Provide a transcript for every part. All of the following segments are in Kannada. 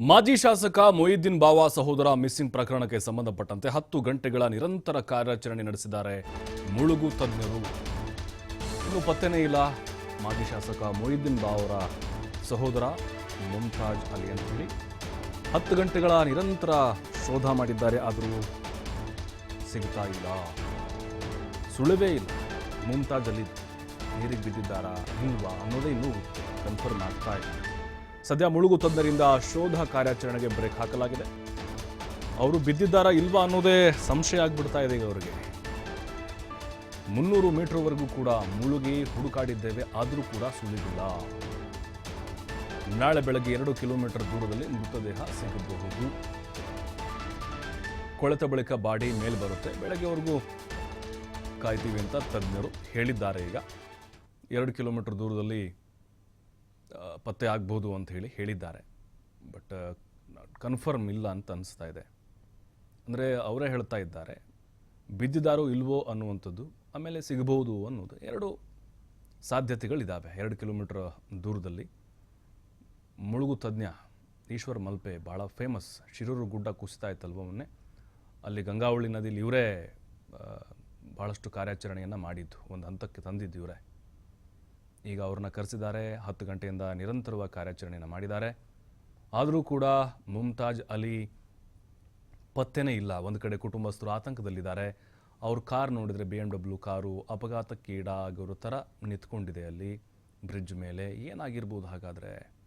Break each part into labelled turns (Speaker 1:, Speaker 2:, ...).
Speaker 1: ಮಾಜಿ ಶಾಸಕ ಮೊಯಿದ್ದೀನ್ ಬಾವಾ ಸಹೋದರ ಮಿಸ್ಸಿಂಗ್ ಪ್ರಕರಣಕ್ಕೆ ಸಂಬಂಧಪಟ್ಟಂತೆ ಹತ್ತು ಗಂಟೆಗಳ ನಿರಂತರ ಕಾರ್ಯಾಚರಣೆ ನಡೆಸಿದ್ದಾರೆ. ಮುಳುಗು ತಜ್ಞರು. ಇನ್ನು ಪತ್ತೆನೇ ಇಲ್ಲ. ಮಾಜಿ ಶಾಸಕ ಮೊಯಿದ್ದೀನ್ ಬಾವರ ಸಹೋದರ ಮುಮ್ತಾಜ್ ಅಲಿ ಅಂತ ಹೇಳಿ ಹತ್ತು ಗಂಟೆಗಳ ನಿರಂತರ ಶೋಧ ಮಾಡಿದ್ದಾರೆ. ಆದರೂ ಸಿಗ್ತಾ ಇಲ್ಲ. ಸುಳಿವೇ ಇಲ್ಲ. ಮುಮ್ತಾಜ್ ಅಲಿ ನೀರಿಗೆ ಬಿದ್ದಿದ್ದಾರಾ? ಇಲ್ವಾ? ಅನ್ನೋದೇ ಇನ್ನೂ ಕನ್ಫರ್ಮ್ ಆಗ್ತಾ ಇಲ್ಲ. ಸದ್ಯ ಮುಳುಗು ತಂದರಿಂದ ಶೋಧ ಕಾರ್ಯಾಚರಣೆಗೆ ಬ್ರೇಕ್ ಹಾಕಲಾಗಿದೆ. ಅವರು ಬಿದ್ದಿದ್ದಾರಾ ಇಲ್ವಾ ಅನ್ನೋದೇ ಸಂಶಯ ಆಗ್ಬಿಡ್ತಾ ಇದೆ ಈಗ ಅವರಿಗೆ. ಮುನ್ನೂರು ಮೀಟರ್ವರೆಗೂ ಕೂಡ ಮುಳುಗಿ ಹುಡುಕಾಡಿದ್ದೇವೆ, ಆದರೂ ಕೂಡ ಸುಳಿದಿಲ್ಲ ನಾಳೆ ಬೆಳಗ್ಗೆ ಎರಡು ಕಿಲೋಮೀಟರ್ ದೂರದಲ್ಲಿ ಮೃತದೇಹ ಸಿಗಬಹುದು. ಕೊಳೆತ ಬಳಿಕ ಬಾಡಿ ಮೇಲೆ ಬರುತ್ತೆ. ಬೆಳಗ್ಗೆವರೆಗೂ ಕಾಯ್ತೀವಿ ಅಂತ ತಜ್ಞರು ಹೇಳಿದ್ದಾರೆ ಈಗ. ಎರಡು ಕಿಲೋಮೀಟರ್ ದೂರದಲ್ಲಿ ಪತ್ತೆ ಆಗ್ಬೋದು ಅಂತ ಹೇಳಿ ಹೇಳಿದ್ದಾರೆ. ಬಟ್ ಕನ್ಫರ್ಮ್ ಇಲ್ಲ ಅಂತ ಅನಿಸ್ತಾ ಇದೆ. ಅಂದರೆ ಅವರೇ ಹೇಳ್ತಾ ಇದ್ದಾರೆ ಬಿದ್ದಿದ್ದಾರೋ ಇಲ್ವೋ ಅನ್ನುವಂಥದ್ದು, ಆಮೇಲೆ ಸಿಗಬಹುದು ಅನ್ನೋದು ಎರಡು ಸಾಧ್ಯತೆಗಳಿದ್ದಾವೆ ಎರಡು ಕಿಲೋಮೀಟ್ರ್ ದೂರದಲ್ಲಿ ಮುಳುಗು ತಜ್ಞ ಈಶ್ವರ್ ಮಲ್ಪೆ ಭಾಳ ಫೇಮಸ್ ಶಿರೂರು ಗುಡ್ಡ ಕುಸಿತಾ ಇತ್ತಲ್ವ ಮೊನ್ನೆ? ಅಲ್ಲಿ ಗಂಗಾವಳಿ ನದಿಲಿ ಇವರೇ ಭಾಳಷ್ಟು ಕಾರ್ಯಾಚರಣೆಯನ್ನು ಮಾಡಿದ್ದು, ಒಂದು ಹಂತಕ್ಕೆ ತಂದಿದ್ದು ಇವರೇ. ಈಗ ಅವ್ರನ್ನ ಕರೆಸಿದ್ದಾರೆ. ಹತ್ತು ಗಂಟೆಯಿಂದ ನಿರಂತರವಾಗಿ ಕಾರ್ಯಾಚರಣೆಯನ್ನು ಮಾಡಿದ್ದಾರೆ. ಆದರೂ ಕೂಡ ಮುಮ್ತಾಜ್ ಅಲಿ ಪತ್ತೆನೇ ಇಲ್ಲ. ಒಂದು ಕಡೆ ಕುಟುಂಬಸ್ಥರು ಆತಂಕದಲ್ಲಿದ್ದಾರೆ. ಅವ್ರ ಕಾರ್ ನೋಡಿದರೆ ಬಿ ಎಂ ಡಬ್ಲ್ಯೂ ಕಾರು ಅಪಘಾತಕ್ಕೀಡಾಗಿರೋ ಥರ ನಿಂತ್ಕೊಂಡಿದೆ ಅಲ್ಲಿ. ಬ್ರಿಡ್ಜ್ ಮೇಲೆ ಏನಾಗಿರ್ಬೋದು ಹಾಗಾದರೆ?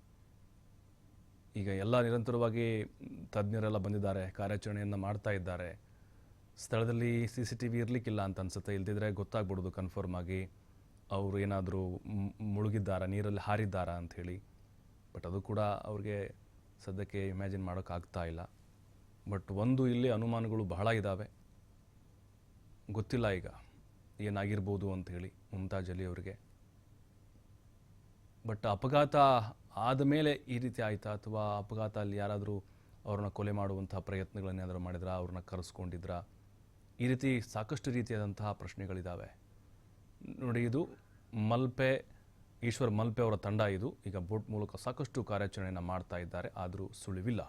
Speaker 1: ಈಗ ಎಲ್ಲ ನಿರಂತರವಾಗಿ ತಜ್ಞರೆಲ್ಲ ಬಂದಿದ್ದಾರೆ, ಕಾರ್ಯಾಚರಣೆಯನ್ನು ಮಾಡ್ತಾ ಇದ್ದಾರೆ. ಸ್ಥಳದಲ್ಲಿ ಸಿ ಸಿ ಟಿ ವಿ ಇರಲಿಕ್ಕಿಲ್ಲ ಅಂತ ಅನ್ಸುತ್ತೆ. ಇಲ್ದಿದ್ರೆ ಗೊತ್ತಾಗ್ಬಿಡೋದು ಕನ್ಫರ್ಮ್ ಆಗಿ. ಅವರು ಏನಾದರೂ ಮುಳುಗಿದ್ದಾರಾ, ನೀರಲ್ಲಿ ಹಾರಿದ್ದಾರಾ ಅಂಥೇಳಿ ಬಟ್ ಅದು ಕೂಡ ಅವ್ರಿಗೆ ಸದ್ಯಕ್ಕೆ ಇಮ್ಯಾಜಿನ್ ಮಾಡೋಕ್ಕಾಗ್ತಾ ಇಲ್ಲ. ಬಟ್ ಒಂದು ಇಲ್ಲಿ ಅನುಮಾನಗಳು ಬಹಳ ಇದ್ದಾವೆ ಗೊತ್ತಿಲ್ಲ ಈಗ ಏನಾಗಿರ್ಬೋದು ಅಂಥೇಳಿ ಮುಮ್ತಾಜ್ ಅಲಿ ಅವರಿಗೆ. ಬಟ್ ಅಪಘಾತ ಆದ ಮೇಲೆ ಈ ರೀತಿ ಆಯಿತಾ? ಅಥವಾ ಅಪಘಾತ ಅಲ್ಲಿ ಯಾರಾದರೂ ಅವ್ರನ್ನ ಕೊಲೆ ಮಾಡುವಂತಹ ಪ್ರಯತ್ನಗಳನ್ನೇನಾದರೂ ಮಾಡಿದ್ರಾ? ಅವ್ರನ್ನ ಕರೆಸ್ಕೊಂಡಿದ್ರಾ? ಈ ರೀತಿ ಸಾಕಷ್ಟು ರೀತಿಯಾದಂತಹ ಪ್ರಶ್ನೆಗಳಿದ್ದಾವೆ ನೋಡಿ, ಇದು ಮಲ್ಪೆ, ಈಶ್ವರ್ ಮಲ್ಪೆ ಅವರ ತಂಡ ಇದು. ಈಗ ಬೋಟ್ ಮೂಲಕ ಸಾಕಷ್ಟು ಕಾರ್ಯಾಚರಣೆಯನ್ನು ಮಾಡ್ತಾ ಇದ್ದಾರೆ, ಆದರೂ ಸುಳಿವಿಲ್ಲ.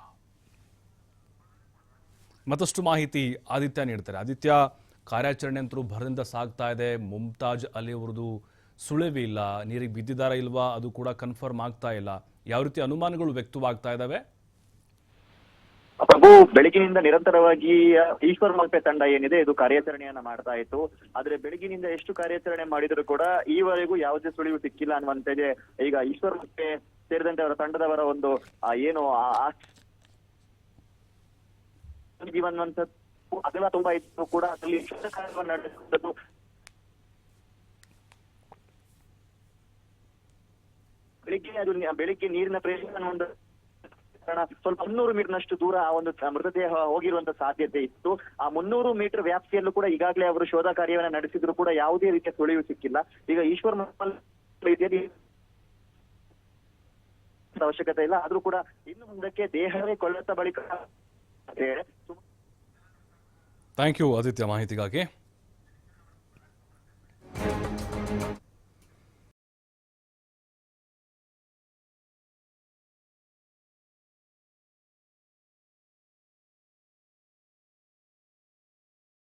Speaker 1: ಮತ್ತಷ್ಟು ಮಾಹಿತಿ ಆದಿತ್ಯ ನೀಡ್ತಾರೆ. ಆದಿತ್ಯ, ಕಾರ್ಯಾಚರಣೆ ಅಂತರೂ ಭರದಿಂದ ಸಾಗ್ತಾ ಇದೆ. ಮುಮ್ತಾಜ್ ಅಲಿ ಅವರದು ಸುಳಿವಿ ಇಲ್ಲ. ನೀರಿಗೆ ಬಿದ್ದಿದ್ದಾರಾ ಇಲ್ವಾ? ಅದು ಕೂಡ ಕನ್ಫರ್ಮ್ ಆಗ್ತಾ ಇಲ್ಲ. ಯಾವ ರೀತಿ ಅನುಮಾನಗಳು ವ್ಯಕ್ತವಾಗ್ತಾ ಇದ್ದಾವೆ
Speaker 2: ಪ್ರಭು, ಬೆಳಗಿನಿಂದ ನಿರಂತರವಾಗಿ ಈಶ್ವರ್ ಮಲ್ಪೆ ತಂಡ ಏನಿದೆ, ಇದು ಕಾರ್ಯಾಚರಣೆಯನ್ನ ಮಾಡ್ತಾ ಇತ್ತು. ಆದ್ರೆ ಬೆಳಗಿನಿಂದ ಎಷ್ಟು ಕಾರ್ಯಾಚರಣೆ ಮಾಡಿದ್ರು ಕೂಡ ಈವರೆಗೂ ಯಾವುದೇ ಸುಳಿವು ಸಿಕ್ಕಿಲ್ಲ ಅನ್ನುವಂಥದ್ದೇ ಈಗ ಈಶ್ವರ್ ಮಲ್ಪೆ ಸೇರಿದಂತೆ ಅವರ ತಂಡದವರ ಒಂದು ಏನು ಜೀವನವಂತದ್ದು ಅದೆಲ್ಲ ತುಂಬಾ ಇತ್ತು ಕೂಡ. ಅಲ್ಲಿ ಕಾರ್ಯವನ್ನು ಬೆಳಿಗ್ಗೆ ಅದು, ಬೆಳಿಗ್ಗೆ ನೀರಿನ ಪ್ರೇಷನ್ ಒಂದು ಕಾರಣ ಸ್ವಲ್ಪ ಮುನ್ನೂರು ಮೀಟರ್ನಷ್ಟು ದೂರ ಆ ಒಂದು ಮೃತದೇಹ ಹೋಗಿರುವಂತ ಸಾಧ್ಯತೆ ಇತ್ತು. ಆ ಮುನ್ನೂರು ಮೀಟರ್ ವ್ಯಾಪ್ತಿಯಲ್ಲೂ ಕೂಡ ಈಗಾಗಲೇ ಅವರು ಶೋಧ ಕಾರ್ಯವನ್ನು ನಡೆಸಿದ್ರು ಕೂಡ ಯಾವುದೇ ರೀತಿಯ ಸುಳಿವು ಸಿಕ್ಕಿಲ್ಲ. ಈಗ ಈಶ್ವರ್ ಅವಶ್ಯಕತೆ ಇಲ್ಲ. ಆದ್ರೂ ಕೂಡ ಇನ್ನು ಮುಂದಕ್ಕೆ ದೇಹವೇ ಕೊಳ್ಳುತ್ತ ಬಳಿಕ
Speaker 1: ಥ್ಯಾಂಕ್ ಯು ಆದಿತ್ಯ ಮಾಹಿತಿಗಾಗಿ.